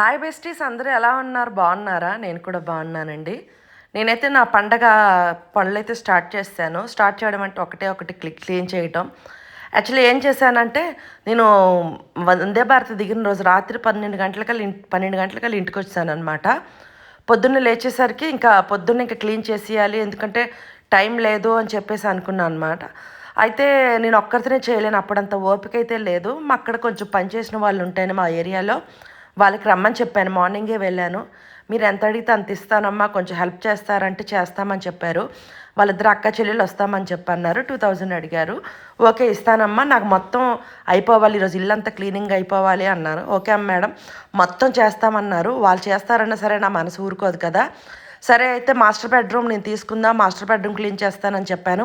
Hi besties అందరూ ఎలా ఉన్నారు? బాగున్నారా? నేను కూడా బాగున్నానండి. నేనైతే నా పండగ పనులైతే స్టార్ట్ చేశాను. స్టార్ట్ చేయడం అంటే ఒకటే ఒకటి క్లిక్ క్లీన్ చేయటం. యాక్చువల్లీ ఏం చేశానంటే నేను వందే భారత్ దిగిన రోజు రాత్రి పన్నెండు గంటలకల్లా ఇంటి పన్నెండు గంటలకల్లా ఇంటికి వచ్చాను అనమాట పొద్దున్న లేచేసరికి ఇంకా పొద్దున్న ఇంకా క్లీన్ చేసేయాలి ఎందుకంటే టైం లేదు అని చెప్పేసి అనుకున్నాను అనమాట అయితే నేను ఒక్కరితోనే చేయలేను అప్పుడంత ఓపిక అయితే లేదు. మా అక్కడ కొంచెం పనిచేసిన వాళ్ళు ఉంటేనే మా ఏరియాలో. వాళ్ళకి రమ్మని చెప్పాను. మార్నింగే వెళ్ళాను. మీరు ఎంత అడిగితే అంత ఇస్తానమ్మా కొంచెం హెల్ప్ చేస్తారంటే చేస్తామని చెప్పారు. వాళ్ళిద్దరు అక్క చెల్లెలు వస్తామని చెప్పన్నారు. టూ థౌజండ్ అడిగారు. ఓకే ఇస్తానమ్మా నాకు మొత్తం అయిపోవాలి ఈరోజు ఇల్లంతా క్లీనింగ్ అయిపోవాలి అన్నారు. ఓకే అమ్మ మేడం మొత్తం చేస్తామన్నారు. వాళ్ళు చేస్తారన్నా సరే నా మనసు ఊరుకోదు కదా. సరే అయితే మాస్టర్ బెడ్రూమ్ నేను తీసుకుందాం మాస్టర్ బెడ్రూమ్ క్లీన్ చేస్తానని చెప్పాను.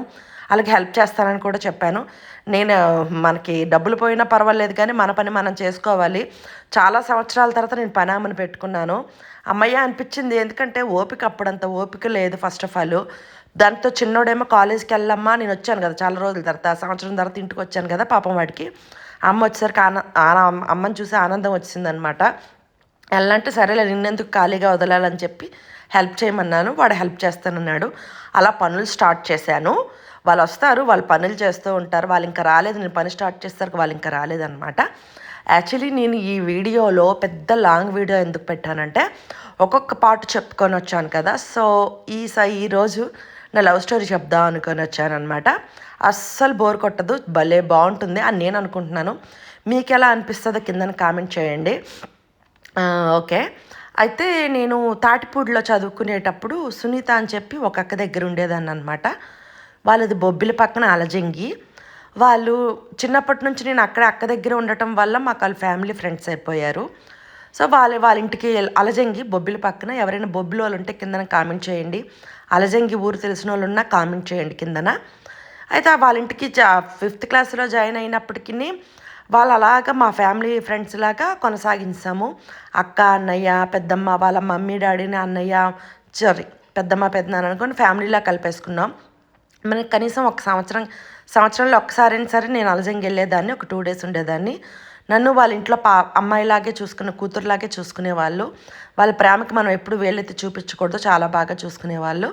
అలాగే హెల్ప్ చేస్తానని కూడా చెప్పాను. నేను మనకి డబ్బులు పోయినా పర్వాలేదు కానీ మన పని మనం చేసుకోవాలి. చాలా సంవత్సరాల తర్వాత నేను పని ఆమెను పెట్టుకున్నాను. అమ్మయ్య అనిపించింది ఎందుకంటే ఓపిక అప్పుడంత ఓపిక లేదు ఫస్ట్ ఆఫ్ ఆల్ దాంతో చిన్నోడేమో కాలేజ్కి వెళ్ళమ్మా నేను వచ్చాను కదా చాలా రోజుల తర్వాత సంవత్సరం తర్వాత ఇంటికి వచ్చాను కదా పాపం వాడికి. అమ్మ వచ్చేసరికి ఆన ఆన- అమ్మని చూసి ఆనందం వచ్చిందనమాట వెళ్ళంటే సరేలే నిన్నెందుకు ఖాళీగా వదలాలని చెప్పి హెల్ప్ చేయమన్నాను వాడు హెల్ప్ చేస్తానన్నాడు. అలా పనులు స్టార్ట్ చేశాను. వాళ్ళు వస్తారు వాళ్ళు పనులు చేస్తూ ఉంటారు. వాళ్ళు ఇంకా రాలేదు నేను పని స్టార్ట్ చేస్తారు వాళ్ళు ఇంకా రాలేదన్నమాట. యాక్చువల్లీ నేను ఈ వీడియోలో పెద్ద లాంగ్ వీడియో ఎందుకు పెట్టానంటే ఒక్కొక్క పార్ట్ చెప్పుకొని వచ్చాను కదా సో ఈ స ఈరోజు నా లవ్ స్టోరీ చెప్దాం అనుకొని వచ్చాను అనమాట అస్సలు బోర్ కొట్టదు భలే బాగుంటుంది అని నేను అనుకుంటున్నాను. మీకు ఎలా అనిపిస్తుందో కింద కామెంట్ చేయండి. ఓకే. అయితే నేను తాటిపూడిలో చదువుకునేటప్పుడు సునీత అని చెప్పి ఒక అక్క దగ్గర ఉండేదాన్ని అనమాట వాళ్ళది బొబ్బిలి పక్కన అలజంగి. వాళ్ళు చిన్నప్పటి నుంచి నేను అక్కడ అక్క దగ్గర ఉండటం వల్ల మాకు వాళ్ళ ఫ్యామిలీ ఫ్రెండ్స్ అయిపోయారు. సో వాళ్ళ వాళ్ళ ఇంటికి అలజంగి బొబ్బిల పక్కన ఎవరైనా బొబ్బిలి వాళ్ళు ఉంటే కిందన కామెంట్ చేయండి. అలజంగి ఊరు తెలిసిన వాళ్ళు ఉన్నా కామెంట్ చేయండి కిందన. అయితే వాళ్ళ ఇంటికి ఫిఫ్త్ క్లాస్లో జాయిన్ అయినప్పటికీ వాళ్ళు అలాగా మా ఫ్యామిలీ ఫ్రెండ్స్ లాగా కొనసాగించాము. అక్క అన్నయ్య పెద్దమ్మ వాళ్ళ మమ్మీ డాడీని అన్నయ్య సారీ పెద్దమ్మ పెద్దనాన్న అనుకొని ఫ్యామిలీలా కలిపేసుకున్నాం. మనకి కనీసం ఒక సంవత్సరం సంవత్సరంలో ఒక్కసారైనా సరే నేను అలజంగి వెళ్ళేదాన్ని ఒక టూ డేస్ ఉండేదాన్ని. నన్ను వాళ్ళ ఇంట్లో పా అమ్మాయిలాగే చూసుకున్న కూతురులాగే చూసుకునేవాళ్ళు వాళ్ళ. ప్రేమకి మనం ఎప్పుడు వేలెత్తి చూపించకూడదు చాలా బాగా చూసుకునేవాళ్ళు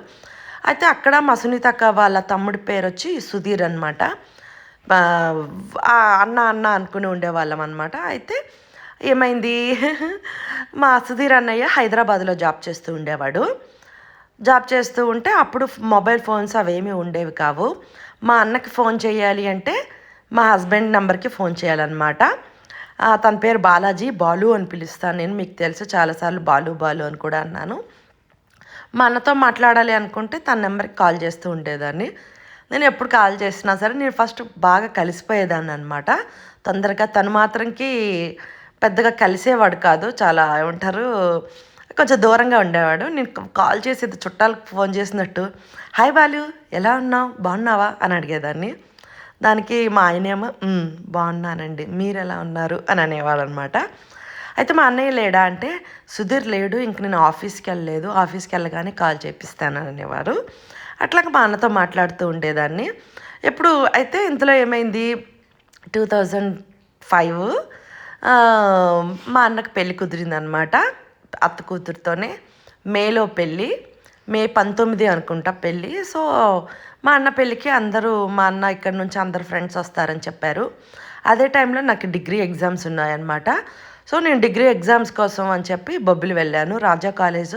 అయితే అక్కడ మా సునీత అక్క వాళ్ళ తమ్ముడి పేరు వచ్చి సుధీర్ అనమాట అన్న అన్న అనుకుని ఉండేవాళ్ళం అనమాట అయితే ఏమైంది? మా సుధీర్ అన్నయ్య హైదరాబాద్లో జాబ్ చేస్తూ ఉండేవాడు. జాబ్ చేస్తూ ఉంటే అప్పుడు మొబైల్ ఫోన్స్ అవేమీ ఉండేవి కావు. మా అన్నకి ఫోన్ చేయాలి అంటే మా హస్బెండ్ నెంబర్కి ఫోన్ చేయాలన్నమాట. తన పేరు బాలాజీ బాలు అని పిలుస్తాను నేను మీకు తెలుసు చాలాసార్లు బాలు బాలు అని కూడా అన్నాను. మా అన్నతో మాట్లాడాలి అనుకుంటే తన నెంబర్కి కాల్ చేస్తూ ఉండేదాన్ని. నేను ఎప్పుడు కాల్ చేసినా సరే నేను ఫస్ట్ బాగా కలిసిపోయేదాన్ని అనమాట తొందరగా తను మాత్రంకి పెద్దగా కలిసేవాడు కాదు చాలా ఏమంటారు కొంచెం దూరంగా ఉండేవాడు. నేను కాల్ చేసేది చుట్టాలకు ఫోన్ చేసినట్టు హాయ్ బాలు ఎలా ఉన్నావు? బాగున్నావా? అని అడిగేదాన్ని. దానికి మా ఆయనేమో బాగున్నానండి. మీరు ఎలా ఉన్నారు? అని అనేవాడు అనమాట అయితే మా అన్నయ్య లేడా అంటే సుధీర్ లేడు ఇంక నేను ఆఫీస్కి వెళ్ళలేదు. ఆఫీస్కి వెళ్ళగానే కాల్ చేపిస్తాను అని అనేవారు. అట్లాగ మా అన్నతో మాట్లాడుతూ ఉండేదాన్ని. ఎప్పుడు అయితే ఇంతలో ఏమైంది? టూ థౌజండ్ ఫైవ్ మా అన్నకు పెళ్ళి కుదిరిందనమాట. అత్త కూతురుతోనే మేలో పెళ్ళి మే పంతొమ్మిది అనుకుంటా పెళ్ళి. సో మా అన్న పెళ్ళికి అందరూ మా అన్న ఇక్కడ నుంచి అందరు ఫ్రెండ్స్ వస్తారని చెప్పారు. అదే టైంలో నాకు డిగ్రీ ఎగ్జామ్స్ ఉన్నాయన్నమాట. సో నేను డిగ్రీ ఎగ్జామ్స్ కోసం అని చెప్పి బొబ్బిలి వెళ్ళాను రాజా కాలేజ్.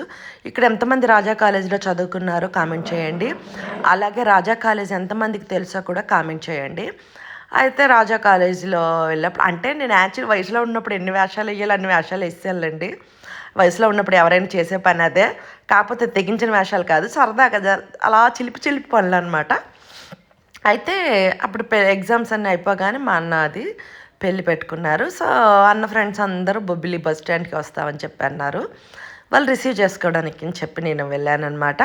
ఇక్కడ ఎంతమంది రాజా కాలేజీలో చదువుకున్నారో కామెంట్ చేయండి. అలాగే రాజా కాలేజ్ ఎంతమందికి తెలుసో కూడా కామెంట్ చేయండి. అయితే రాజా కాలేజీలో వెళ్ళినప్పుడు అంటే నేను యాక్చువల్ వయసులో ఉన్నప్పుడు ఎన్ని వేషాలు వేయాలి అన్ని వేషాలు వేసేయాలండి. వయసులో ఉన్నప్పుడు ఎవరైనా చేసే పని అదే. కాకపోతే తెగించిన వేషాలు కాదు. సరదా కదా అలా చిలిపి చిలిపి పనులు అనమాట అయితే అప్పుడు పె- ఎగ్జామ్స్ అన్నీ అయిపోగానే మా అన్న అది పెళ్ళి పెట్టుకున్నారు. సో అన్న ఫ్రెండ్స్ అందరూ బొబ్బిలి బస్ స్టాండ్కి వస్తామని చెప్పి అన్నారు వాళ్ళు రిసీవ్ చేసుకోవడానికి అని చెప్పి నేను వెళ్ళానమాట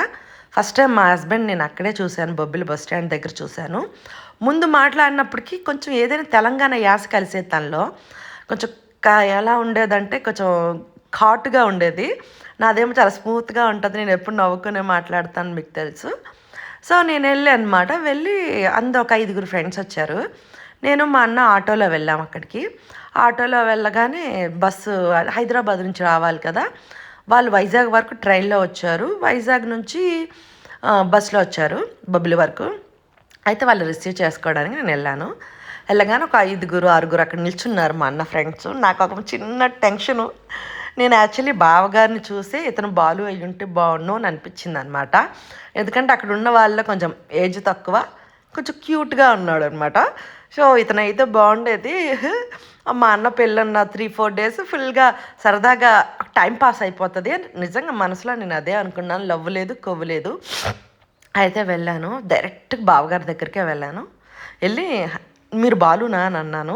ఫస్ట్ టైం మా హస్బెండ్ నేను అక్కడే చూశాను బొబ్బిలి బస్ స్టాండ్ దగ్గర చూశాను. ముందు మాట్లాడినప్పటికీ కొంచెం ఏదైనా తెలంగాణ యాస కలిసే తనలో కొంచెం క- ఎలా ఉండేదంటే కొంచెం ఘాటుగా ఉండేది. నాదేమో చాలా స్మూత్గా ఉంటుంది. నేను ఎప్పుడు నవ్వుకునే మాట్లాడతాను మీకు తెలుసు. సో నేను వెళ్ళి అనమాట వెళ్ళి అందు ఒక ఐదుగురు ఫ్రెండ్స్ వచ్చారు. నేను మా అన్న ఆటోలో వెళ్ళాం అక్కడికి. ఆటోలో వెళ్ళగానే బస్సు హైదరాబాద్ నుంచి రావాలి కదా. వాళ్ళు వైజాగ్ వరకు ట్రైన్లో వచ్చారు. వైజాగ్ నుంచి బస్సులో వచ్చారు బొబ్బిలి వరకు. అయితే వాళ్ళు రిసీవ్ చేసుకోవడానికి నేను వెళ్ళాను. వెళ్ళగానే ఒక ఐదుగురు ఆరుగురు అక్కడ నిల్చున్నారు మా అన్న ఫ్రెండ్స్. నాకు ఒక చిన్న టెన్షను. నేను యాక్చువల్లీ బావగారిని చూసి ఇతను బాలు అయ్యి ఉంటే బాగుండు అని అనిపించింది అనమాట ఎందుకంటే అక్కడ ఉన్న వాళ్ళ కొంచెం ఏజ్ తక్కువ కొంచెం క్యూట్గా ఉన్నాడు అనమాట సో ఇతనైతే బాగుండేది. మా అన్న పెళ్ళన్న త్రీ ఫోర్ డేస్ ఫుల్గా సరదాగా టైం పాస్ అయిపోతుంది. నిజంగా మనసులో నేను అదే అనుకున్నాను. లవ్ లేదు కొవ్వు లేదు. అయితే వెళ్ళాను. డైరెక్ట్ బావగారి దగ్గరికే వెళ్ళాను. వెళ్ళి మీరు బాలునా? అని అన్నాను.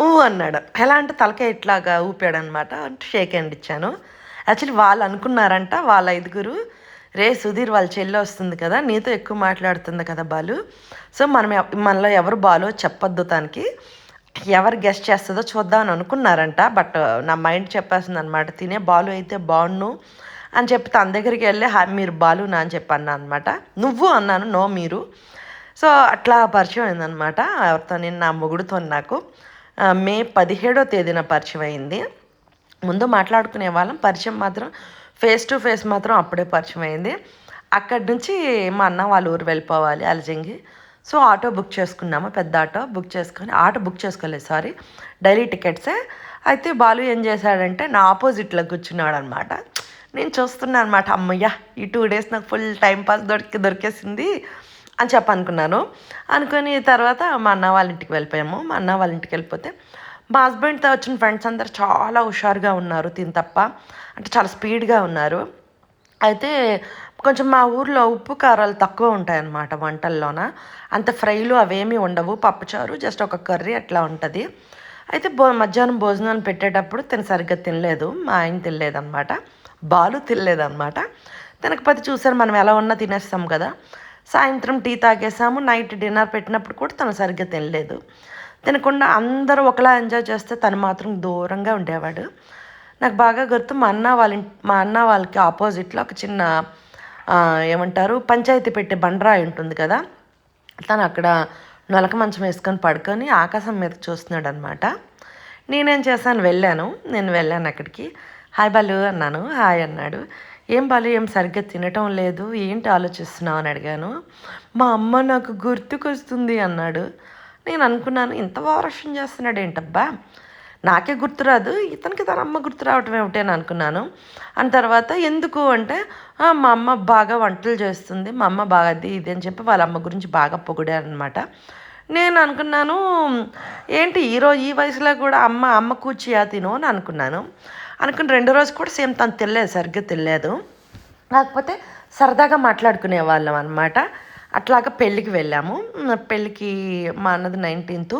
ఊ అన్నాడు. ఎలా అంటే తలకాయ ఇట్లాగా ఊపాడు అనమాట అంటే షేక్ హ్యాండ్ ఇచ్చాను. యాక్చువల్లీ వాళ్ళు అనుకున్నారంట వాళ్ళ ఐదుగురు రే సుధీర్ వాళ్ళ చెల్లి వస్తుంది కదా నీతో ఎక్కువ మాట్లాడుతుంది కదా బాలు. సో మనం మనలో ఎవరు బాలో చెప్పొద్దు తనకి. ఎవరు గెస్ట్ చేస్తుందో చూద్దామని అనుకున్నారంట. బట్ నా మైండ్ చెప్పేస్తుంది అనమాట తినే బాలు అయితే బాగుండు అని చెప్పి తన దగ్గరికి వెళ్ళి "హా, మీరు బాలునా అని చెప్పి అన్నా అనమాట. నువ్వు అన్నాను నో మీరు. సో అట్లా పరిచయం అయిందనమాట. ఎవరితో నేను నా మొగుడుతో నాకు. మే పదిహేడో తేదీన పరిచయం అయింది ముందు మాట్లాడుకునే వాళ్ళం. పరిచయం మాత్రం ఫేస్ టు ఫేస్ మాత్రం అప్పుడే పరిచయం అయింది అక్కడి నుంచి మా అన్న వాళ్ళ ఊరు వెళ్ళిపోవాలి అలజంగి. సో ఆటో బుక్ చేసుకున్నాము. పెద్ద ఆటో బుక్ చేసుకొని ఆటో బుక్ చేసుకోలేదు సారీ. డైలీ టికెట్సే. అయితే బాలు ఏం చేశాడంటే నా ఆపోజిట్లో కూర్చున్నాడు అనమాట నేను చూస్తున్నాను అనమాట అమ్మయ్య ఈ టూ డేస్ నాకు ఫుల్ టైం పాస్ దొరికి దొరికేసింది. అని చెప్పనుకున్నాను. అనుకుని తర్వాత మా అన్న వాళ్ళ ఇంటికి వెళ్ళిపోయాము. మా అన్న వాళ్ళ ఇంటికి వెళ్ళిపోతే మా హస్బెండ్తో వచ్చిన ఫ్రెండ్స్ అందరు చాలా హుషారుగా ఉన్నారు తిని తప్ప. అంటే చాలా స్పీడ్గా ఉన్నారు. అయితే కొంచెం మా ఊర్లో ఉప్పు కారాలు తక్కువ ఉంటాయన్నమాట వంటల్లోన. అంత ఫ్రైలు అవేమీ ఉండవు. పప్పుచారు జస్ట్ ఒక కర్రీ అట్లా ఉంటుంది. అయితే భో మధ్యాహ్నం భోజనాలు పెట్టేటప్పుడు తిన సరిగ్గా తినలేదు. మా ఆయన తినలేదన్నమాట. బాలు తినలేదన్నమాట. తినకపోతే చూసారు మనం ఎలా ఉన్నా తినేస్తాం కదా. సాయంత్రం టీ తాగేసాము నైట్ డిన్నర్ పెట్టినప్పుడు కూడా తను సరిగ్గా తినలేదు. తినకుండా అందరూ ఒకలా ఎంజాయ్ చేస్తే తను మాత్రం దూరంగా ఉండేవాడు. నాకు బాగా గుర్తు మా అన్న వాళ్ళ మా అన్న వాళ్ళకి ఆపోజిట్లో ఒక చిన్న ఏమంటారు పంచాయతీ పెట్టే బండరాయి ఉంటుంది కదా తను అక్కడ నొలక మంచం వేసుకొని పడుకొని ఆకాశం మీద చూస్తున్నాడు అనమాట నేనేం చేశాను వెళ్ళాను. నేను వెళ్ళాను అక్కడికి. హాయ్ బాలు అన్నాను. హాయ్ అన్నాడు. ఏం బాలు ఏం సరిగ్గా తినటం లేదు ఏంటి ఆలోచిస్తున్నావు? అని అడిగాను. మా అమ్మ నాకు గుర్తుకొస్తుంది అన్నాడు. నేను అనుకున్నాను ఇంత వారక్షం చేస్తున్నాడు ఏంటబ్బా? నాకే గుర్తురాదు ఇతనికి తన అమ్మ గుర్తు రావటం ఏమిటని అనుకున్నాను. అని తర్వాత ఎందుకు అంటే మా అమ్మ బాగా వంటలు చేస్తుంది మా అమ్మ బాగా అది ఇది అని చెప్పి వాళ్ళ అమ్మ గురించి బాగా పొగిడారనమాట నేను అనుకున్నాను ఏంటి ఈరోజు ఈ వయసులో కూడా అమ్మ అమ్మ కూర్చియా తిను అని అనుకున్నాను. అనుకుని రెండో రోజు కూడా సేమ్ తను తెలియదు సరిగ్గా తెలియదు కాకపోతే సరదాగా మాట్లాడుకునే వాళ్ళం అనమాట అట్లాగా పెళ్ళికి వెళ్ళాము. పెళ్ళికి మా అన్నది నైన్టీన్త్.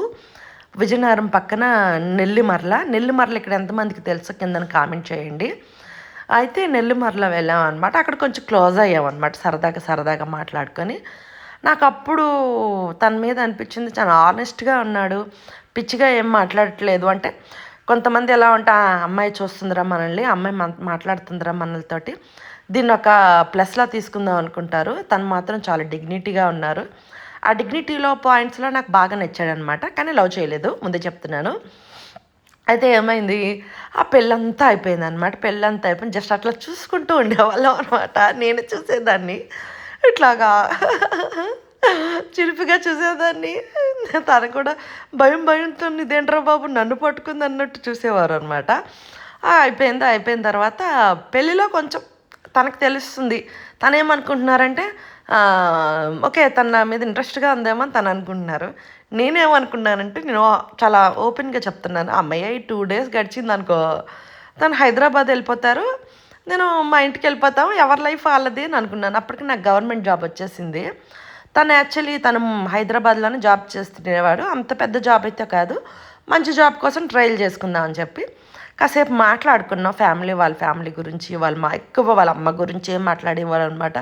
విజయనగరం పక్కన నెల్లిమర్ల. నెల్లిమర్ల ఇక్కడ ఎంతమందికి తెలుసో కింద కామెంట్ చేయండి. అయితే నెల్లిమర్ల వెళ్ళాం అనమాట అక్కడ కొంచెం క్లోజ్ అయ్యాం అనమాట సరదాగా సరదాగా మాట్లాడుకొని. నాకు అప్పుడు తన మీద అనిపించింది చాలా ఆనెస్ట్గా ఉన్నాడు. పిచ్చిగా ఏం మాట్లాడట్లేదు. అంటే కొంతమంది ఎలా ఉంటే "ఆ, అమ్మాయి చూస్తుందిరా మనల్ని అమ్మాయి మన మాట్లాడుతుందిరా మనలతోటి. దీన్ని ఒక ప్లస్లా తీసుకుందాం అనుకుంటారు. తను మాత్రం చాలా డిగ్నిటీగా ఉన్నారు. ఆ డిగ్నిటీలో పాయింట్స్లో నాకు బాగా నచ్చాడనమాట కానీ లవ్ చేయలేదు. ముందే చెప్తున్నాను. అయితే ఏమైంది? ఆ పెళ్ళంతా అయిపోయింది అనమాట పెళ్ళంతా అయిపోయింది. జస్ట్ అట్లా చూసుకుంటూ ఉండేవాళ్ళం అనమాట నేను చూసేదాన్ని. ఇట్లాగా. చిలిపిగా చూసేదాన్ని. తను కూడా భయం భయంతో ఇదేంట్రా బాబు నన్ను పట్టుకుంది అన్నట్టు చూసేవారు అనమాట అయిపోయింది అయిపోయిన తర్వాత పెళ్ళిలో కొంచెం తనకు తెలుస్తుంది. తను ఏమనుకుంటున్నారంటే ఓకే తన నా మీద ఇంట్రెస్ట్గా ఉందేమో అని తను అనుకుంటున్నారు. నేనేమనుకున్నానంటే నేను చాలా ఓపెన్గా చెప్తున్నాను. అమ్మాయి టూ డేస్ గడిచింది అనుకో తను హైదరాబాద్ వెళ్ళిపోతారు. నేను మా ఇంటికి వెళ్ళిపోతాం ఎవరి లైఫ్ వాళ్ళది అని అనుకున్నాను. అప్పటికి నాకు గవర్నమెంట్ జాబ్ వచ్చేసింది. తను యాక్చువల్లీ తను హైదరాబాద్లోనే జాబ్ చేస్తుండేవాడు. అంత పెద్ద జాబ్ అయితే కాదు. మంచి జాబ్ కోసం ట్రయల్ చేసుకుందాం అని చెప్పి కాసేపు మాట్లాడుకున్నాం. ఫ్యామిలీ వాళ్ళ ఫ్యామిలీ గురించి వాళ్ళ మా ఎక్కువ వాళ్ళ అమ్మ గురించి ఏం మాట్లాడేవారు అనమాట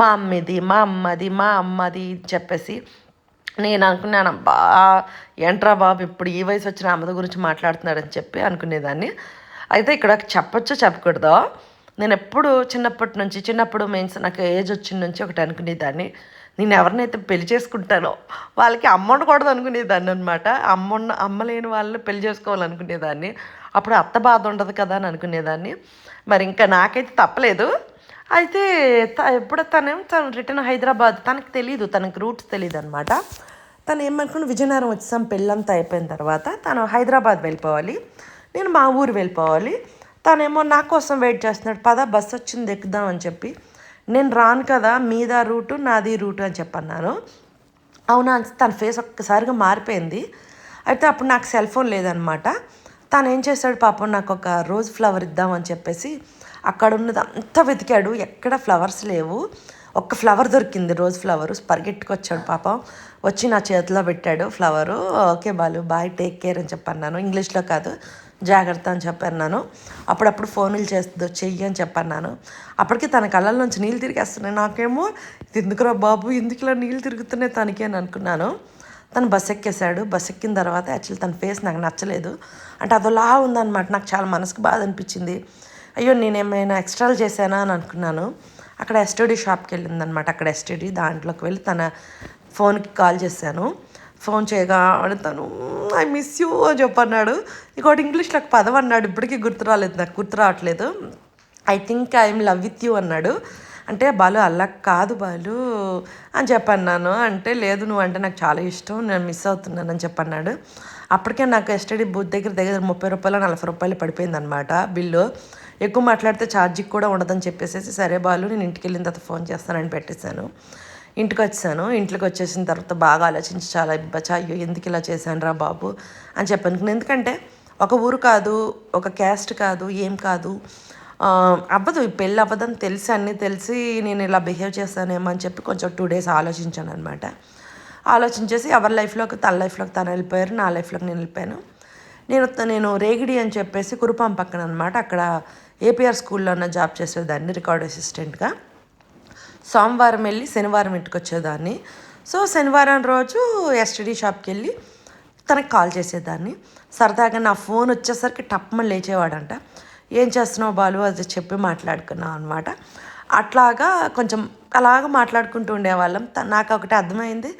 మా అమ్మది మా అమ్మది మా అమ్మది చెప్పేసి నేను అనుకున్నాను అబ్బా ఏంట్రా బాబు ఇప్పుడు ఈ వయసు వచ్చిన అమ్మది గురించి మాట్లాడుతున్నాడని చెప్పి అనుకునేదాన్ని. అయితే ఇక్కడ చెప్పొచ్చో చెప్పకూడదో? నేను ఎప్పుడు చిన్నప్పటి నుంచి చిన్నప్పుడు మీన్స్ నాకు ఏజ్ వచ్చిన నుంచి ఒకటి అనుకునేదాన్ని. నేను ఎవరినైతే పెళ్ళి చేసుకుంటానో వాళ్ళకి అమ్మ ఉండకూడదు అనుకునేదాన్ని అనమాట అమ్మ అమ్మలేని అమ్మ లేని వాళ్ళని పెళ్ళి చేసుకోవాలనుకునేదాన్ని. అప్పుడు అత్త బాధ ఉండదు కదా అని అనుకునేదాన్ని. మరి ఇంకా నాకైతే తప్పలేదు. అయితే త ఎప్పుడు తనేమో తను రిటర్న్ హైదరాబాద్ తనకు తెలియదు తనకు రూట్స్ తెలియదు అనమాట తను ఏమనుకుని విజయనగరం వచ్చాం పెళ్ళంతా అయిపోయిన తర్వాత తను హైదరాబాద్ వెళ్ళిపోవాలి. నేను మా ఊరు వెళ్ళిపోవాలి. తనేమో నా కోసం వెయిట్ చేస్తున్నాడు పద బస్సు వచ్చింది ఎక్కుదాం అని చెప్పి నేను రాను కదా మీద రూటు నాది రూటు అని చెప్పన్నాను. అవునా తన ఫేస్ ఒక్కసారిగా మారిపోయింది. అయితే అప్పుడు నాకు సెల్ ఫోన్ లేదనమాట. తను ఏం చేశాడు పాపం నాకు ఒక రోజ్ ఫ్లవర్ ఇద్దామని చెప్పేసి అక్కడ ఉన్నది అంతా వెతికాడు. ఎక్కడ ఫ్లవర్స్ లేవు. ఒక్క ఫ్లవర్ దొరికింది రోజ్ ఫ్లవర్. పరిగెట్టుకొచ్చాడు పాపం. వచ్చి నా చేతిలో పెట్టాడు flower. Okay Balu bye take care అని చెప్పన్నాను. ఇంగ్లీష్లో కాదు. జాగ్రత్త అని చెప్పన్నాను అప్పుడప్పుడు ఫోన్లు చేస్తుందో చెయ్యి అని చెప్పన్నాను అప్పటికి తన కళ్ళ నుంచి నీళ్ళు తిరిగేస్తున్నాయి. నాకేమో ఇది ఎందుకురా బాబు? ఎందుకు ఇలా నీళ్ళు తిరుగుతున్నాయి తనకి? అని అనుకున్నాను. తను బస్ ఎక్కేశాడు. బస్ ఎక్కిన తర్వాత యాక్చువల్లీ తన ఫేస్ నాకు నచ్చలేదు. అంటే అదోలా ఉందన్నమాట. నాకు చాలా మనసుకు బాధ అనిపించింది. అయ్యో నేనేమైనా ఎక్స్ట్రాలు చేశానా? అని అనుకున్నాను. అక్కడ ఎస్టీడీ షాప్కి వెళ్ళిందనమాట అక్కడ ఎస్టీడీ దాంట్లోకి వెళ్ళి తన ఫోన్కి కాల్ చేశాను. ఫోన్ చేయగా తను ఐ మిస్ యూ అని చెప్పన్నాడు. ఇంకోటి ఇంగ్లీష్లో ఒక పదం అన్నాడు. ఇప్పటికీ గుర్తు రాలేదు నాకు గుర్తు రావట్లేదు. I think I'm love with you అన్నాడు. అంటే బాలు అలా కాదు బాలు అని చెప్పన్నాను. అంటే లేదు నువ్వు అంటే నాకు చాలా ఇష్టం నేను మిస్ అవుతున్నాను అని చెప్పన్నాడు. అప్పటికే నాకు ఎస్టడీ బూత్ దగ్గర దగ్గర ముప్పై రూపాయలు నలభై రూపాయలు పడిపోయింది అనమాట బిల్లు. ఎక్కువ మాట్లాడితే ఛార్జింగ్ కూడా ఉండదని చెప్పేసి సరే బాలు నేను ఇంటికి వెళ్ళిన తర్వాత ఫోన్ చేస్తానని పెట్టేశాను. ఇంటికి వచ్చాను ఇంట్లోకి వచ్చేసిన తర్వాత బాగా ఆలోచించి చాలా ఇబ్బచ్చా అయ్యో ఎందుకు ఇలా చేశాను రా బాబు అని చెప్పాను ఎందుకంటే ఒక ఊరు కాదు ఒక క్యాస్ట్ కాదు ఏం కాదు. అవ్వదు ఈ పెళ్ళి అవ్వదని తెలిసి అన్నీ తెలిసి నేను ఇలా బిహేవ్ చేస్తానేమో అని చెప్పి కొంచెం టూ డేస్ ఆలోచించాను అనమాట ఆలోచించేసి ఎవరి లైఫ్లోకి తన లైఫ్లోకి తను వెళ్ళిపోయారు నా లైఫ్లోకి నేను వెళ్ళిపోయాను. నేను నేను రేగిడి అని చెప్పేసి కురుపాం పక్కన అనమాట అక్కడ ఏపీఆర్ స్కూల్లో ఉన్న జాబ్ చేసేదాన్ని రికార్డ్ అసిస్టెంట్గా. సోమవారం వెళ్ళి శనివారం ఇంటికి వచ్చేదాన్ని. సో శనివారం రోజు ఎస్టీడీ షాప్కి వెళ్ళి తనకి కాల్ చేసేదాన్ని. సరదాగా నా ఫోన్ వచ్చేసరికి టప్మని లేచేవాడంట. ఏం చేస్తున్నావు బాలు? అది చెప్పి మాట్లాడుకున్నాం అనమాట అట్లాగా కొంచెం అలాగ మాట్లాడుకుంటూ ఉండేవాళ్ళం. నాకు ఒకటి అర్థమైంది.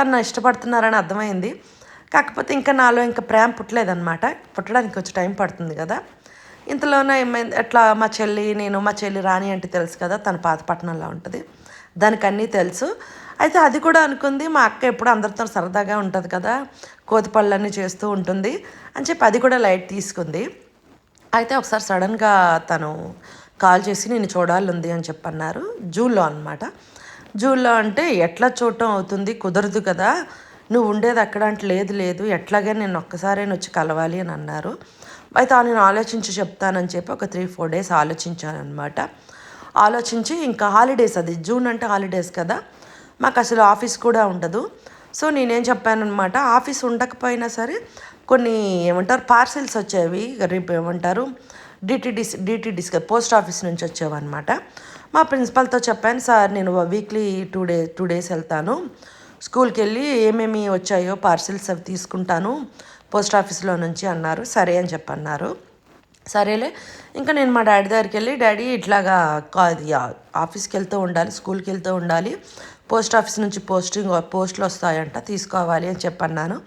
తను ఇష్టపడుతున్నారని అర్థమైంది. కాకపోతే ఇంకా నాలో ఇంకా ప్రేమ పుట్టలేదన్నమాట. పుట్టడానికి కొంచెం టైం పడుతుంది కదా. ఇంతలోనే ఏమైంది ఎట్లా మా చెల్లి నేను మా చెల్లి రాణి అంటే తెలుసు కదా తన పాతపట్నంలో ఉంటుంది. దానికి అన్నీ తెలుసు. అయితే అది కూడా అనుకుంది మా అక్క ఎప్పుడు అందరితో సరదాగా ఉంటుంది కదా కోతి పళ్ళన్నీ చేస్తూ ఉంటుంది అని చెప్పి అది కూడా లైట్ తీసుకుంది. అయితే ఒకసారి సడన్గా తను కాల్ చేసి నేను చూడాలి అని చెప్పన్నారు జూలో అనమాట జూలో అంటే ఎట్లా చూడటం అవుతుంది? కుదరదు కదా. నువ్వు ఉండేది అక్కడ అంటే లేదు లేదు. ఎట్లాగే నేను ఒక్కసారి వచ్చి కలవాలి అని అన్నారు. అయితే నేను ఆలోచించి చెప్తానని చెప్పి ఒక త్రీ ఫోర్ డేస్ ఆలోచించాను అనమాట ఆలోచించి ఇంకా హాలిడేస్ అది జూన్ అంటే హాలిడేస్ కదా. మాకు అసలు ఆఫీస్ కూడా ఉండదు. సో నేనేం చెప్పానమాట ఆఫీస్ ఉండకపోయినా సరే కొన్ని ఏమంటారు పార్సిల్స్ వచ్చేవి రేపు ఏమంటారు డిటిడిస్ డిటిడిస్ పోస్ట్ ఆఫీస్ నుంచి వచ్చేవన్నమాట. మా ప్రిన్సిపల్తో చెప్పాను సార్ నేను weekly two day two days వెళ్తాను. స్కూల్కి వెళ్ళి ఏమేమి వచ్చాయో పార్సిల్స్ అవి తీసుకుంటాను. పోస్ట్ ఆఫీస్లో నుంచి అన్నారు సరే అని చెప్పన్నారు. సరేలే ఇంకా నేను మా డాడీ దగ్గరికి వెళ్ళి డాడీ ఇట్లాగా ఆ- ఆఫీస్కి వెళ్తూ ఉండాలి స్కూల్కి వెళ్తూ ఉండాలి పోస్ట్ ఆఫీస్ నుంచి పోస్టింగ్ పోస్టులు వస్తాయంట తీసుకోవాలి అని చెప్పన్నాను.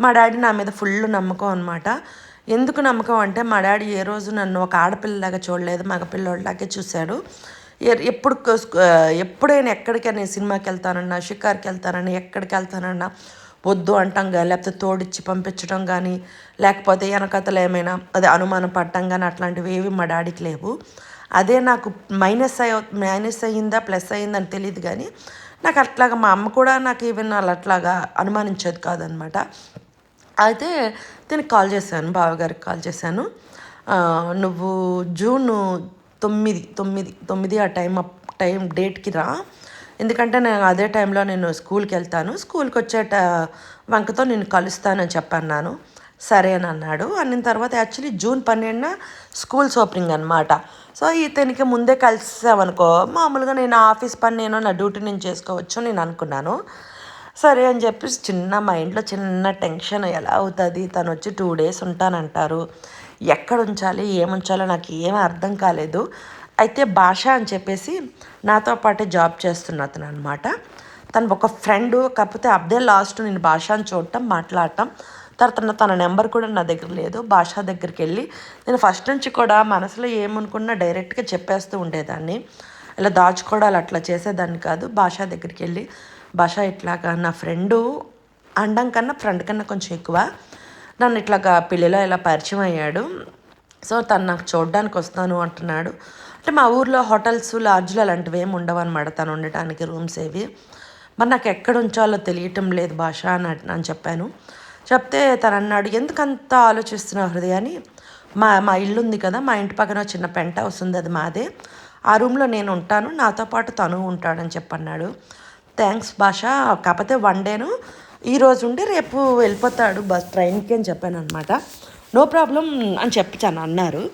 మా డాడీ నా మీద ఫుల్ నమ్మకం అనమాట ఎందుకు నమ్మకం అంటే మా డాడీ ఏ రోజు నన్ను ఒక ఆడపిల్లలాగా చూడలేదు మగ చూశాడు. ఎప్పుడు ఎప్పుడైనా ఎక్కడికైనా సినిమాకి వెళ్తానన్నా షికార్కి వెళ్తానన్నా ఎక్కడికి వెళ్తానన్నా వద్దు అంటాం కానీ లేకపోతే తోడిచ్చి పంపించడం కానీ లేకపోతే వెనకతలు ఏమైనా అదే అనుమానం పడటం కానీ అట్లాంటివి ఏవి మా డాడీకి లేవు. అదే నాకు మైనస్ అయ్యో మైనస్ అయ్యిందా ప్లస్ అయ్యిందని తెలియదు కానీ నాకు అట్లాగా మా అమ్మ కూడా నాకు ఈవెన్ అలా అట్లాగా అనుమానించేది కాదనమాట. అయితే దీనికి కాల్ చేశాను బావగారికి కాల్ చేశాను. నువ్వు జూన్ తొమ్మిది తొమ్మిది తొమ్మిది ఆ టైం టైం డేట్కి రా. ఎందుకంటే నేను అదే టైంలో నేను స్కూల్కి వెళ్తాను. స్కూల్కి వచ్చేట వంకతో నేను కలుస్తానని చెప్పన్నాను. సరే అని అన్నాడు. అన్న తర్వాత యాక్చువల్లీ జూన్ పన్నెండున స్కూల్స్ ఓపెనింగ్ అనమాట సో ఇతనికి ముందే కలిసామనుకో మామూలుగా నేను ఆఫీస్ పని నేను నా డ్యూటీ నేను చేసుకోవచ్చు నేను అనుకున్నాను. సరే అని చెప్పి చిన్న మైండ్లో చిన్న టెన్షన్ ఎలా అవుతుంది తను వచ్చి టూ డేస్ ఉంటానంటారు. ఎక్కడ ఉంచాలి ఏముంచాలో నాకు ఏం అర్థం కాలేదు. అయితే భాష అని చెప్పేసి నాతో పాటు జాబ్ చేస్తున్న అతను అనమాట తను ఒక ఫ్రెండ్ కాకపోతే అదే లాస్ట్ నేను భాషను చూడటం మాట్లాడటం. తర్వాత తన నెంబర్ కూడా నా దగ్గర లేదు. భాష దగ్గరికి వెళ్ళి నేను ఫస్ట్ నుంచి కూడా మనసులో ఏమనుకున్నా డైరెక్ట్గా చెప్పేస్తూ ఉండేదాన్ని. ఇలా దాచుకోవడాలు అట్లా చేసేదాన్ని కాదు. భాష దగ్గరికి వెళ్ళి భాష ఇట్లాగా నా ఫ్రెండు అండం కన్నా ఫ్రెండ్ కన్నా కొంచెం ఎక్కువ. నన్ను ఇట్లాగా పెళ్ళిలో ఇలా పరిచయం అయ్యాడు. సో తను నాకు చూడడానికి వస్తాను అంటున్నాడు. అంటే మా ఊర్లో హోటల్స్ లాడ్జ్లు అలాంటివి ఏమి ఉండవు అనమాట తను ఉండటానికి రూమ్స్ ఏవి. మరి నాకు ఎక్కడ ఉంచాలో తెలియటం లేదు భాష అని అని చెప్పాను. చెప్తే తను అన్నాడు ఎందుకంత ఆలోచిస్తున్నావు హృదయాన్ని మా మా ఇల్లు ఉంది కదా మా ఇంటి పక్కన చిన్న పెంట వస్తుంది అది మాదే. ఆ రూమ్లో నేను ఉంటాను నాతో పాటు తను ఉంటాడని చెప్పన్నాడు థ్యాంక్స్ భాష కాకపోతే వన్ డేను. ఈరోజు ఉండి రేపు వెళ్ళిపోతాడు బస్ ట్రైన్కి అని చెప్పాను అనమాట నో ప్రాబ్లం అని చెప్పించాను అన్నారు.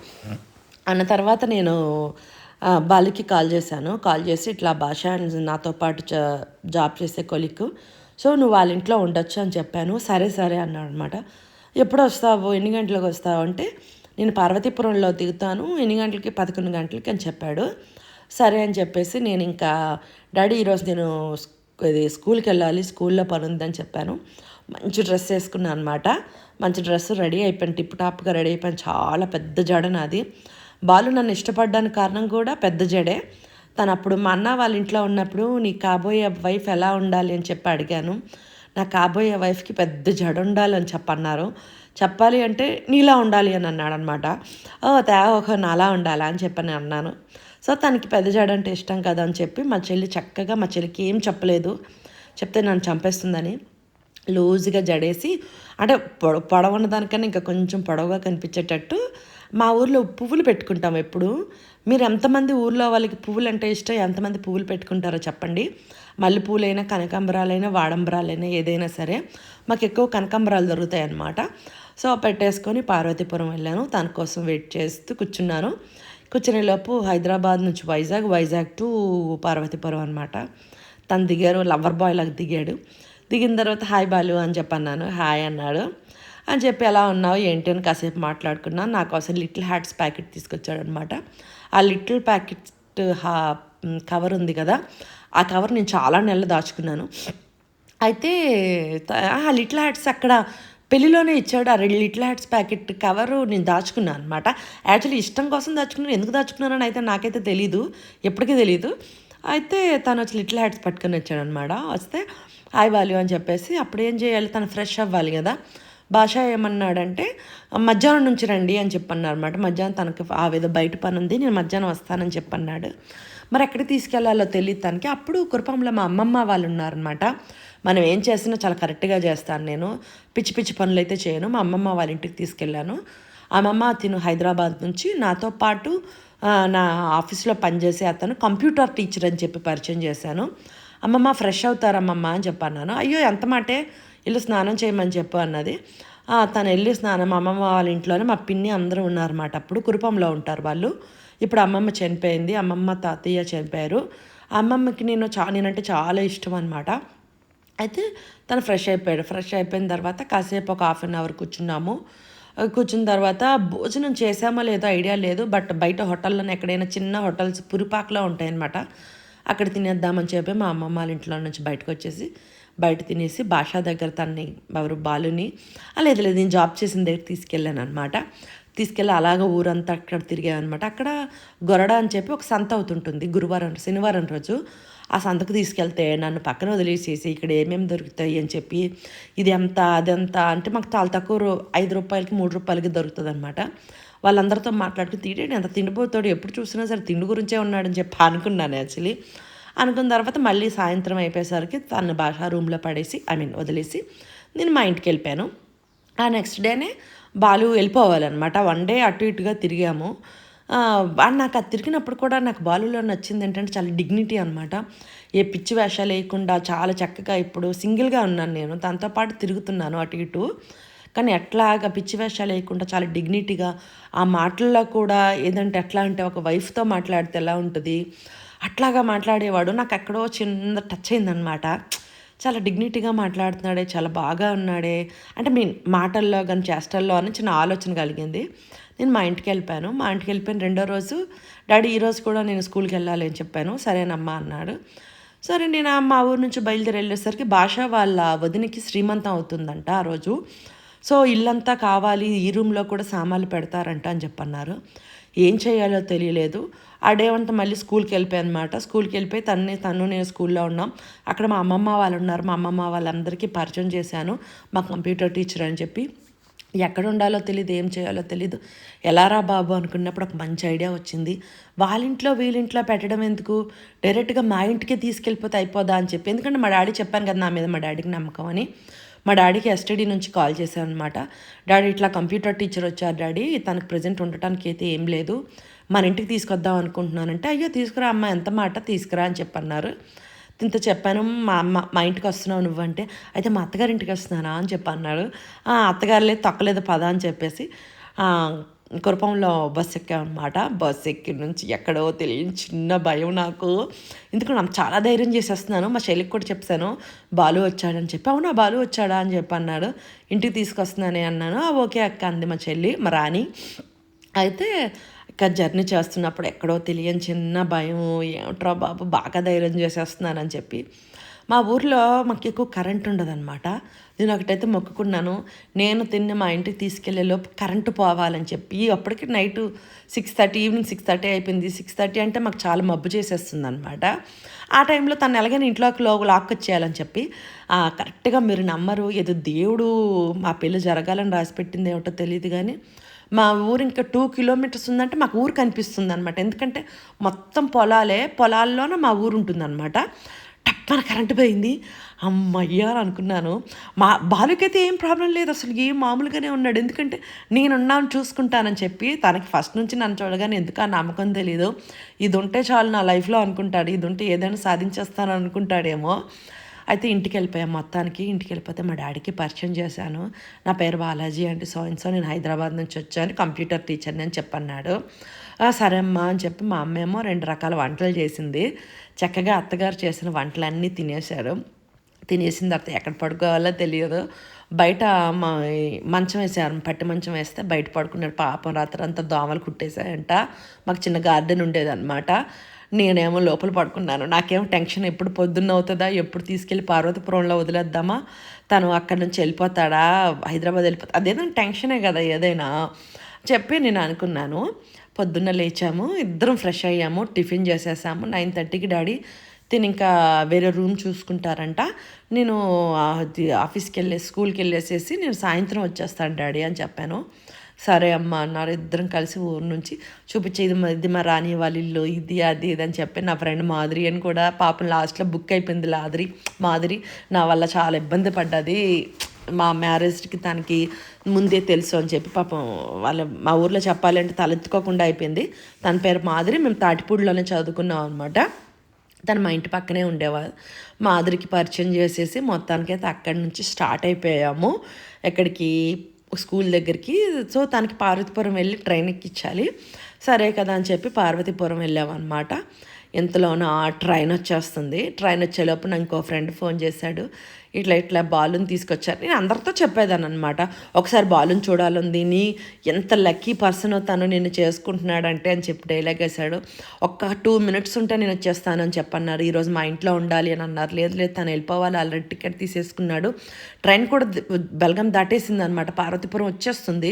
అన్న తర్వాత నేను బాలికి కాల్ చేశాను. కాల్ చేసి ఇట్లా భాష నాతో పాటు జాబ్ చేసే కొలిక్ సో నువ్వు వాళ్ళ ఇంట్లో ఉండొచ్చు అని చెప్పాను. సరే సరే అన్నాడు అనమాట ఎప్పుడు వస్తావు? ఎన్ని గంటలకు వస్తావు? అంటే నేను పార్వతీపురంలో దిగుతాను. ఎన్ని గంటలకి? పదకొండు గంటలకి అని చెప్పాడు. సరే అని చెప్పేసి నేను ఇంకా డాడీ ఈరోజు నేను ఇది స్కూల్కి వెళ్ళాలి. స్కూల్లో పని ఉందని చెప్పాను. మంచి డ్రెస్ వేసుకున్నాను అనమాట మంచి డ్రెస్ రెడీ అయిపోయాను టిప్ టాప్గా రెడీ అయిపోయాను చాలా పెద్ద జడ నాది. బాలు నన్ను ఇష్టపడడానికి కారణం కూడా పెద్ద జడే. తను అప్పుడు మా అన్న వాళ్ళ ఇంట్లో ఉన్నప్పుడు నీ కాబోయే వైఫ్ ఎలా ఉండాలి అని చెప్పి అడిగాను. నా కాబోయే వైఫ్కి పెద్ద జడ ఉండాలి అని చెప్పన్నారు. చెప్పాలి అంటే నీలా ఉండాలి అని అన్నాడు అనమాట ఓ తేవ ఒక నాలా ఉండాలా అని చెప్పని అన్నాను. సో తనకి పెద్ద జడ అంటే ఇష్టం కదా అని చెప్పి మా చెల్లి చక్కగా మా చెల్లికి ఏం చెప్పలేదు. చెప్తే నన్ను చంపేస్తుందని లూజ్గా జడేసి అంటే పొడ పొడవన్న దానికన్నా ఇంకా కొంచెం పొడవుగా కనిపించేటట్టు మా ఊర్లో పువ్వులు పెట్టుకుంటాం ఎప్పుడు. మీరు ఎంతమంది ఊర్లో వాళ్ళకి పువ్వులు అంటే ఇష్టం? ఎంతమంది పువ్వులు పెట్టుకుంటారో చెప్పండి. మల్లెపూలైనా కనకాంబరాలైనా వాడంబరాలైనా ఏదైనా సరే మాకు ఎక్కువ కనకాంబరాలు దొరుకుతాయి అన్నమాట సో పెట్టేసుకొని పార్వతీపురం వెళ్ళాను. తన కోసం వెయిట్ చేస్తూ కూర్చున్నాను. కూర్చునేలోపు హైదరాబాద్ నుంచి వైజాగ్ వైజాగ్ టు పార్వతీపురం అనమాట తను దిగారు లవర్ బాయ్ లాగా దిగాడు. దిగిన తర్వాత హాయ్ బాలు అని చెప్పన్నాను. హాయ్ అన్నాడు. అని చెప్పి ఎలా ఉన్నావు ఏంటి అని కాసేపు మాట్లాడుకున్నాను నా కోసం లిటిల్ హ్యాట్స్ ప్యాకెట్ తీసుకొచ్చాడనమాట. ఆ లిటిల్ ప్యాకెట్ హా కవర్ ఉంది కదా ఆ కవర్ నేను చాలా నెలలు దాచుకున్నాను. అయితే ఆ లిటిల్ హ్యాట్స్ అక్కడ పెళ్ళిలోనే ఇచ్చాడు. ఆ రెండు లిటిల్ హ్యాట్స్ ప్యాకెట్ కవరు నేను దాచుకున్నాను అనమాట. యాక్చువల్లీ ఇష్టం కోసం దాచుకున్నాను. ఎందుకు దాచుకున్నానని అయితే నాకైతే తెలీదు. ఎప్పటికీ తెలీదు. అయితే తను వచ్చి లిటిల్ హ్యాట్స్ పట్టుకొని వచ్చాడనమాట. వస్తే హాయ్ వాల్యూ అని చెప్పేసి అప్పుడు ఏం చేయాలి? తను ఫ్రెష్ అవ్వాలి కదా. భాష ఏమన్నాడంటే మధ్యాహ్నం నుంచి రండి అని చెప్పన్నారు అనమాట మధ్యాహ్నం తనకు ఆ విధ బయట పని ఉంది నేను మధ్యాహ్నం వస్తానని చెప్పన్నాడు. మరి ఎక్కడికి తీసుకెళ్ళాలో తెలియదు తనకి. అప్పుడు కురపంలో మా అమ్మమ్మ వాళ్ళు ఉన్నారనమాట మనం ఏం చేసినా చాలా కరెక్ట్గా చేస్తాను నేను. పిచ్చి పిచ్చి పనులు అయితే చేయను. మా అమ్మమ్మ వాళ్ళ ఇంటికి తీసుకెళ్ళాను. అమ్మమ్మ తిను హైదరాబాద్ నుంచి. నాతో పాటు నా ఆఫీస్లో పనిచేసే అతను కంప్యూటర్ టీచర్ అని చెప్పి పరిచయం చేశాను. అమ్మమ్మ ఫ్రెష్ అవుతారమ్మమ్మ అని చెప్పన్నాను. అయ్యో ఎంత మాటే ఇల్లు స్నానం చేయమని చెప్పు అన్నది. తను వెళ్ళి స్నానం అమ్మమ్మ వాళ్ళ ఇంట్లోనే మా పిన్ని అందరూ ఉన్నారన్నమాట. అప్పుడు కురుపంలో ఉంటారు వాళ్ళు. ఇప్పుడు అమ్మమ్మ చనిపోయింది అమ్మమ్మ తాతయ్య చనిపోయారు. అమ్మమ్మకి నేను చా నేనంటే చాలా ఇష్టం అనమాట అయితే తను ఫ్రెష్ అయిపోయాడు. ఫ్రెష్ అయిపోయిన తర్వాత కాసేపు ఒక హాఫ్ అన్ అవర్ కూర్చున్నాము. కూర్చున్న తర్వాత భోజనం చేసామో లేదో ఐడియా లేదు. బట్ బయట హోటల్లో ఎక్కడైనా చిన్న హోటల్స్ పురిపాకులో ఉంటాయన్నమాట. అక్కడ తినేద్దామని చెప్పి మా అమ్మమ్మ వాళ్ళ ఇంట్లో నుంచి బయటకు వచ్చేసి బయట తినేసి భాషా దగ్గర తన్ని ఎవరు బాలుని లేదు లేదు నేను జాబ్ చేసిన దగ్గర తీసుకెళ్ళాను అనమాట తీసుకెళ్ళి అలాగ ఊరంతా అక్కడ తిరిగామన్నమాట. అక్కడ గొరడ అని చెప్పి ఒక సంత అవుతుంటుంది గురువారం శనివారం రోజు. ఆ సంతకు తీసుకెళ్తే నన్ను పక్కన వదిలేసేసి ఇక్కడ ఏమేమి దొరుకుతాయి అని చెప్పి ఇది ఎంత అదెంత? అంటే మాకు చాలా తక్కువ ఐదు రూపాయలకి మూడు రూపాయలకి దొరుకుతుంది అనమాట వాళ్ళందరితో మాట్లాడుకుని తీయడం ఎంత తిండిపోతాడు ఎప్పుడు చూసినా సరే తిండి గురించే ఉన్నాడని చెప్పి అనుకున్నాను యాక్చువల్లీ. అనుకున్న తర్వాత మళ్ళీ సాయంత్రం అయిపోయేసరికి తన భాష రూమ్లో పడేసి ఐ మీన్ వదిలేసి నేను మా ఇంటికి వెళ్ళిపోయాను. ఆ నెక్స్ట్ డేనే బాలు వెళ్ళిపోవాలన్నమాట. వన్ డే అటు ఇటుగా తిరిగాము. నాకు అది తిరిగినప్పుడు కూడా నాకు బాలులో నచ్చింది ఏంటంటే చాలా డిగ్నిటీ అనమాట ఏ పిచ్చి వేషాలు వేయకుండా చాలా చక్కగా ఇప్పుడు సింగిల్గా ఉన్నాను నేను. దాంతోపాటు తిరుగుతున్నాను అటు ఇటు. కానీ ఎట్లాగా పిచ్చి వేషాలు వేయకుండా చాలా డిగ్నిటీగా ఆ మాటల్లో కూడా ఏదంటే ఎట్లా అంటే ఒక వైఫ్తో మాట్లాడితే ఎలా ఉంటుంది? అట్లాగా మాట్లాడేవాడు. నాకు ఎక్కడో చిన్న టచ్ అయిందనమాట చాలా డిగ్నిటీగా మాట్లాడుతున్నాడే చాలా బాగా ఉన్నాడే. అంటే మీ మాటల్లో కానీ చేష్టల్లో అని చిన్న ఆలోచన కలిగింది. నేను మా ఇంటికి వెళ్ళిపోయాను. మా ఇంటికి వెళ్ళిపోయిన రెండో రోజు డాడీ ఈరోజు కూడా నేను స్కూల్కి వెళ్ళాలి అని చెప్పాను. సరేనమ్మా అన్నాడు. సరే నేను మా ఊరు నుంచి బయలుదేరి వెళ్ళేసరికి భాష వాళ్ళ వదినికి శ్రీమంతం అవుతుందంట ఆ రోజు. సో ఇల్లంతా కావాలి ఈ రూమ్లో కూడా సామాన్లు పెడతారంట అని చెప్పన్నారు. ఏం చేయాలో తెలియలేదు. ఆ డే అంతా మళ్ళీ స్కూల్కి వెళ్ళిపోయి అనమాట స్కూల్కి వెళ్ళిపోయి తన్ని తను నేను స్కూల్లో ఉన్నాం. అక్కడ మా అమ్మమ్మ వాళ్ళు ఉన్నారు. మా అమ్మమ్మ వాళ్ళందరికీ పరిచయం చేశాను. మా కంప్యూటర్ టీచర్ అని చెప్పి. ఎక్కడ ఉండాలో తెలియదు ఏం చేయాలో తెలియదు ఎలారా బాబు? అనుకున్నప్పుడు ఒక మంచి ఐడియా వచ్చింది. వాళ్ళ ఇంట్లో వీళ్ళింట్లో పెట్టడం ఎందుకు? డైరెక్ట్గా మా ఇంటికి తీసుకెళ్ళిపోతే అయిపోదా? అని చెప్పి. ఎందుకంటే మా డాడీ చెప్పాను కదా నా మీద మా డాడీకి నమ్మకం అని. మా డాడీకి ఎస్టీడీ నుంచి కాల్ చేశాను అనమాట డాడీ ఇట్లా కంప్యూటర్ టీచర్ వచ్చారు డాడీ తనకు ప్రజెంట్ ఉండటానికి అయితే ఏం లేదు. మన ఇంటికి తీసుకొద్దాం అనుకుంటున్నానంటే అయ్యో తీసుకురా అమ్మ ఎంత మాట తీసుకురా అని చెప్పన్నారు. ఇంత చెప్పాను మా అమ్మ మా ఇంటికి వస్తున్నావు నువ్వంటే అయితే మా అత్తగారింటికి వస్తున్నానా అని చెప్పి అన్నాడు "ఆ, అత్తగారు లేదు తొక్కలేదు పద అని చెప్పేసి కురపంలో బస్ ఎక్కామన్నమాట. బస్ ఎక్కి నుంచి ఎక్కడో తెలియని చిన్న భయం నాకు. ఎందుకంటే నాకు చాలా ధైర్యం చేసేస్తున్నాను. మా చెల్లికి కూడా చెప్పాను. బాలు వచ్చాడని చెప్పి. అవునా బాలు వచ్చాడా అని చెప్పి అన్నాడు. ఇంటికి తీసుకొస్తున్నానే అన్నాను. "ఆ, ఓకే అక్క అంది మా చెల్లి మా రాణి. అయితే ఇక జర్నీ చేస్తున్నప్పుడు ఎక్కడో తెలియని చిన్న భయం. ఏమిట్రా బాబు బాగా ధైర్యం చేసేస్తున్నానని చెప్పి. మా ఊర్లో మాకు ఎక్కువ కరెంట్ ఉండదన్నమాట. నేను ఒకటైతే మొక్కుకున్నాను. నేను తిన్న మా ఇంటికి తీసుకెళ్ళే లోపు కరెంటు పోవాలని చెప్పి అప్పటికి night six thirty evening six thirty అయిపోయింది. సిక్స్ థర్టీ అంటే మాకు చాలా మబ్బు చేసేస్తుంది అనమాట ఆ టైంలో తను ఎలాగైనా ఇంట్లోకి లో లాక్కొచ్చేయాలని చెప్పి కరెక్ట్గా మీరు నమ్మరు. ఏదో దేవుడు మా పెళ్ళి జరగాలని రాసిపెట్టింది ఏమిటో తెలియదు కానీ మా ఊరు ఇంకా టూ కిలోమీటర్స్ ఉందంటే మాకు ఊరు కనిపిస్తుంది అనమాట ఎందుకంటే మొత్తం పొలాలే పొలాల్లోనే మా ఊరు ఉంటుందన్నమాట. టప్పన కరెంటు పోయింది. అమ్మయ్యా అనుకున్నాను. మా బాలుకైతే ఏం ప్రాబ్లం లేదు. అసలు ఏం మామూలుగానే ఉన్నాడు. ఎందుకంటే నేనున్నాను చూసుకుంటానని చెప్పి తనకి ఫస్ట్ నుంచి నన్ను చూడగానే ఎందుకు ఆ నమ్మకం తెలియదు ఇది ఉంటే చాలు నా లైఫ్లో అనుకుంటాడు. ఇది ఉంటే ఏదైనా సాధించేస్తాను అనుకుంటాడేమో. అయితే ఇంటికి వెళ్ళిపోయాం మొత్తానికి. ఇంటికి వెళ్ళిపోతే మా డాడీకి పరిచయం చేశాను. నా పేరు బాలాజీ అంటే సో సో నేను హైదరాబాద్ నుంచి వచ్చాను. కంప్యూటర్ టీచర్ని అని చెప్పన్నాడు. సరే అమ్మా అని చెప్పి మా అమ్మేమో రెండు రకాల వంటలు చేసింది. చక్కగా అత్తగారు చేసిన వంటలన్నీ తినేశారు. తినేసిన తర్వాత ఎక్కడ పడుకోవాలో తెలియదు. బయట మా మంచం వేసారు పట్టి మంచం వేస్తే బయట పడుకున్నారు పాపం రాత్రి అంతా దోమలు కుట్టేశాయంట. మాకు చిన్న గార్డెన్ ఉండేదన్నమాట. నేనేమో లోపల పడుకున్నాను. నాకేమో టెన్షన్ ఎప్పుడు పొద్దున్న అవుతుందా ఎప్పుడు తీసుకెళ్ళి పార్వతీపురంలో వదిలేద్దామా తను అక్కడి నుంచి వెళ్ళిపోతాడా హైదరాబాద్ వెళ్ళిపోతా అదేదో టెన్షనే కదా ఏదైనా చెప్పి నేను అనుకున్నాను. పొద్దున్న లేచాము ఇద్దరం ఫ్రెష్ అయ్యాము టిఫిన్ చేసేసాము. నైన్ థర్టీకి డాడీ తిని ఇంకా వేరే రూమ్ చూసుకుంటారంట. నేను ఆఫీస్కి వెళ్ళే స్కూల్కి వెళ్ళేసేసి నేను సాయంత్రం వచ్చేస్తాను డాడీ అని చెప్పాను. సరే అమ్మ అన్నారు ఇద్దరం కలిసి ఊరు నుంచి చూపించే ఇది మా ఇది మా రాణి వాళ్ళ ఇల్లు ఇది అది ఇది అని చెప్పి నా ఫ్రెండ్ మాధురి అని కూడా పాపం లాస్ట్లో బుక్ అయిపోయింది లాదిరి. మాధురి నా వల్ల చాలా ఇబ్బంది పడ్డది. మా మ్యారేజ్కి తనకి ముందే తెలుసు అని చెప్పి పాపం వాళ్ళ మా ఊర్లో చెప్పాలంటే తలెత్తుకోకుండా అయిపోయింది. తన పేరు మాదిరి మేము తాటిపూడిలోనే చదువుకున్నాం అనమాట తను మా ఇంటి పక్కనే ఉండేవారు మా ఆదరికి పరిచయం చేసేసి మొత్తానికైతే అక్కడి నుంచి స్టార్ట్ అయిపోయాము. ఎక్కడికి? స్కూల్ దగ్గరికి. సో తనకి పార్వతీపురం వెళ్ళి ట్రైన్ ఎక్కించాలి. సరే కదా అని చెప్పి పార్వతీపురం వెళ్ళామన్నమాట. ఇంతలోనూ ఆ ట్రైన్ వచ్చేస్తుంది. ట్రైన్ వచ్చేలోపు నా ఇంకో ఫ్రెండ్ ఫోన్ చేశాడు. ఇట్లా ఇట్లా బాలుని తీసుకొచ్చారు. నేను అందరితో చెప్పేదాన్ని అనమాట ఒకసారి బాలుని చూడాలంది నీ ఎంత లక్కీ పర్సన్ తను నేను చేసుకుంటున్నాడంటే అని చెప్పి డైలాగ్ వేశాడు. ఒక్క టూ మినిట్స్ ఉంటే నేను వచ్చేస్తాను అని చెప్పన్నారు ఈరోజు మా ఇంట్లో ఉండాలి అని అన్నారు. లేదు లేదు తను వెళ్ళిపోవాలి. Already ticket తీసేసుకున్నాడు. ట్రైన్ కూడా బెల్గం దాటేసింది అనమాట పార్వతీపురం వచ్చేస్తుంది.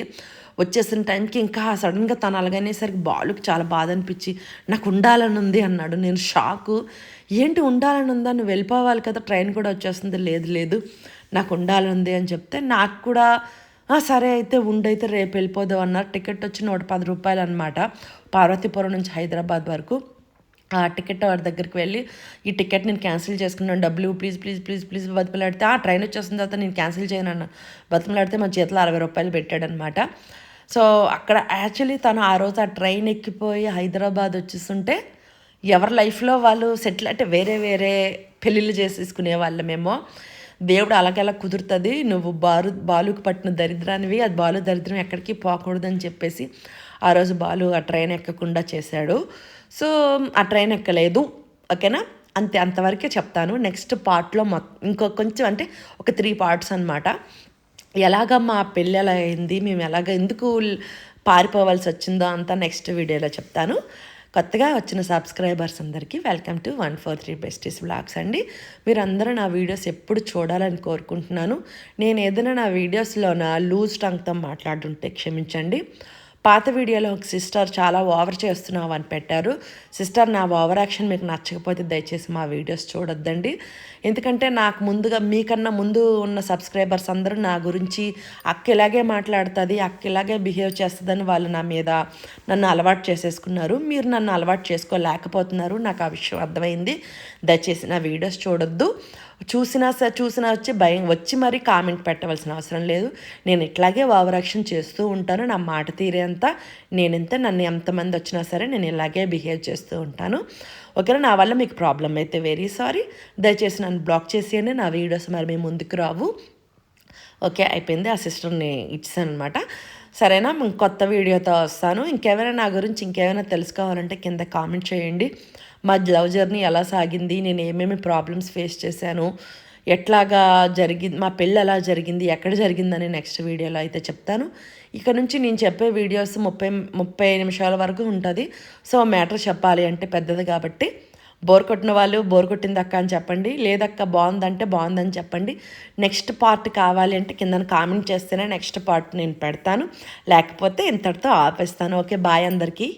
వచ్చేసిన టైంకి ఇంకా సడన్గా తను అలాగనేసరికి బాలుకి చాలా బాధ అనిపించి నాకు ఉండాలని ఉంది అన్నాడు. నేను షాకు. ఏంటి ఉండాలని ఉందా? నువ్వు వెళ్ళిపోవాలి కదా ట్రైన్ కూడా వచ్చేస్తుంది. లేదు లేదు. నాకు ఉండాలని ఉంది అని చెప్తే నాకు కూడా సరే అయితే ఉండైతే రేపు వెళ్ళిపోదాం అన్నారు. టికెట్ వచ్చి నూట పది రూపాయలు అనమాట పార్వతీపురం నుంచి హైదరాబాద్ వరకు ఆ టికెట్ వాడి దగ్గరికి వెళ్ళి ఈ టికెట్ నేను క్యాన్సిల్ చేసుకున్నాను. డబ్బులు ప్లీజ్ ప్లీజ్ ప్లీజ్ ప్లీజ్ బతిమలాడితే ఆ ట్రైన్ వచ్చేసిన తర్వాత నేను క్యాన్సిల్ చేయను అన్న. బతిమలాడితే మా చేతిలో అరవై రూపాయలు పెట్టాడనమాట సో అక్కడ యాక్చువల్లీ తను ఆ రోజు ఆ ట్రైన్ ఎక్కిపోయి హైదరాబాద్ వచ్చేస్తుంటే ఎవరి లైఫ్లో వాళ్ళు సెటిల్ అంటే వేరే వేరే పెళ్ళిళ్ళు చేసేసుకునే వాళ్ళమేమో. దేవుడు అలాగలా కుదురుతుంది నువ్వు బాలు బాలుకు పట్టిన దరిద్రానివి అది బాలు దరిద్రం ఎక్కడికి పోకూడదని చెప్పేసి ఆ రోజు బాలు ఆ ట్రైన్ ఎక్కకుండా చేశాడు. సో ఆ ట్రైన్ ఎక్కలేదు. ఓకేనా? అంతే అంతవరకే చెప్తాను. నెక్స్ట్ పార్ట్లో మొ ఇంకో కొంచెం అంటే ఒక త్రీ పార్ట్స్ అనమాట ఎలాగమ్మా మా పెళ్ళి ఎలా అయింది? మేము ఎలాగ ఎందుకు పారిపోవాల్సి వచ్చిందో అంతా నెక్స్ట్ వీడియోలో చెప్తాను. కొత్తగా వచ్చిన సబ్స్క్రైబర్స్ అందరికీ welcome to one four three besties blogs అండి. మీరందరూ నా వీడియోస్ ఎప్పుడు చూడాలని కోరుకుంటున్నాను. నేను ఏదైనా నా వీడియోస్లో నా లూజ్ టంగ్తో మాట్లాడుంటే క్షమించండి. పాత వీడియోలో ఒక సిస్టర్ చాలా ఓవర్ చేస్తున్నావు అని పెట్టారు. సిస్టర్ నా ఓవర్ యాక్షన్ మీకు నచ్చకపోతే దయచేసి మా వీడియోస్ చూడొద్దండి. ఎందుకంటే నాకు ముందుగా మీకన్నా ముందు ఉన్న సబ్స్క్రైబర్స్ అందరూ నా గురించి అక్క ఇలాగే మాట్లాడుతుంది అక్క ఇలాగే బిహేవ్ చేస్తుందని వాళ్ళు నా మీద నన్ను అలవాటు చేసేసుకున్నారు. మీరు నన్ను అలవాటు చేసుకోలేకపోతున్నారు. నాకు ఆ విషయం అర్థమైంది. దయచేసి నా వీడియోస్ చూడొద్దు. చూసినా సరే చూసినా వచ్చి భయం వచ్చి మరీ కామెంట్ పెట్టవలసిన అవసరం లేదు. నేను ఇట్లాగే ఓవరాక్షన్ చేస్తూ ఉంటాను. నా మాట తీరేంత నేనెంత నన్ను ఎంతమంది వచ్చినా సరే నేను ఇలాగే బిహేవ్ చేస్తూ ఉంటాను. ఓకేనా నా వల్ల మీకు ప్రాబ్లం అయితే వెరీ సారీ దయచేసి నన్ను బ్లాక్ చేసేయండి. నా వీడియోస్ మరి మేము ముందుకు రావు. ఓకే అయిపోయింది. ఆ సిస్టర్ని ఇచ్చాను అనమాట సరేనా? కొత్త వీడియోతో వస్తాను. ఇంకెవరైనా నా గురించి ఇంకేమైనా తెలుసుకోవాలంటే కింద కామెంట్ చేయండి. మా లవ్ జర్నీ ఎలా సాగింది నేను ఏమేమి ప్రాబ్లమ్స్ ఫేస్ చేశాను ఎట్లాగా జరిగింది మా పెళ్ళి ఎలా జరిగింది ఎక్కడ జరిగిందని నెక్స్ట్ వీడియోలో అయితే చెప్తాను. ఇక్కడ నుంచి నేను చెప్పే వీడియోస్ ముప్పై ముప్పై నిమిషాల వరకు ఉంటుంది. సో మ్యాటర్ చెప్పాలి అంటే పెద్దది కాబట్టి. బోర్ కొట్టిన వాళ్ళు బోర్ కొట్టింది అక్క అని చెప్పండి లేదక్క బాగుందంటే బాగుందని చెప్పండి. నెక్స్ట్ పార్ట్ కావాలి అంటే కింద కామెంట్ చేస్తేనే నెక్స్ట్ పార్ట్ నేను పెడతాను. లేకపోతే ఇంతటితో ఆపేస్తాను. ఓకే బాయ్ అందరికీ.